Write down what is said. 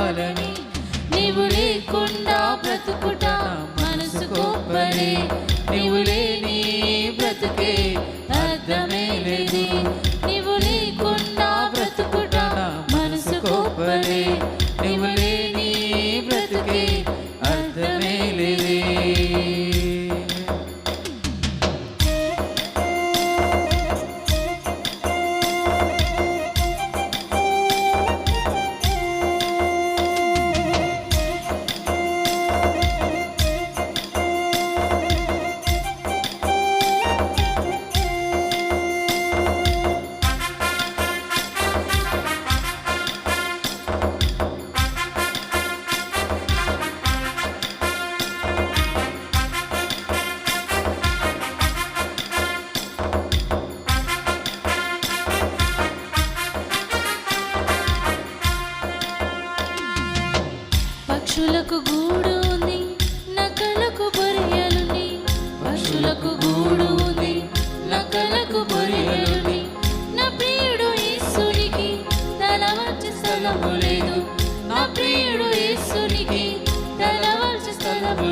కావాలని. నీవు లేకుండా బ్రతుకుట మనసు గొప్పది పక్షులకు గూడు ఉంది నకలకు బొరియలుని పక్షులకు గూడు ఉంది నకలకు బొరియలుని నా ప్రియుడు ఈశ్వరికి తల వంచి స్థలము లేదు. నా ప్రియుడు ఈశ్వరికి తల వంచి స్థలము